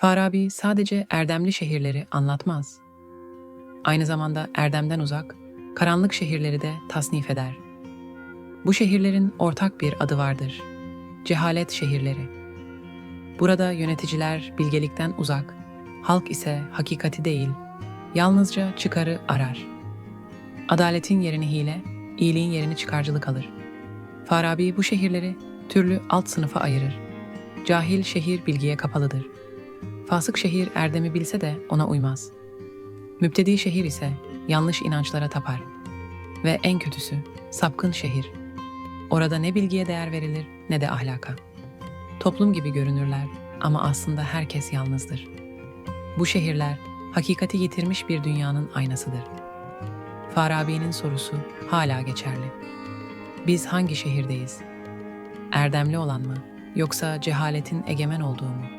Farabi sadece erdemli şehirleri anlatmaz. Aynı zamanda erdemden uzak, karanlık şehirleri de tasnif eder. Bu şehirlerin ortak bir adı vardır. Cehalet şehirleri. Burada yöneticiler bilgelikten uzak, halk ise hakikati değil, yalnızca çıkarı arar. Adaletin yerini hile, iyiliğin yerini çıkarcılık alır. Farabi bu şehirleri türlü alt sınıfa ayırır. Cahil şehir bilgiye kapalıdır. Fasık şehir erdemi bilse de ona uymaz. Müptedi şehir ise yanlış inançlara tapar. Ve en kötüsü sapkın şehir. Orada ne bilgiye değer verilir ne de ahlaka. Toplum gibi görünürler ama aslında herkes yalnızdır. Bu şehirler hakikati yitirmiş bir dünyanın aynasıdır. Farabi'nin sorusu hala geçerli. Biz hangi şehirdeyiz? Erdemli olan mı yoksa cehaletin egemen olduğu mu?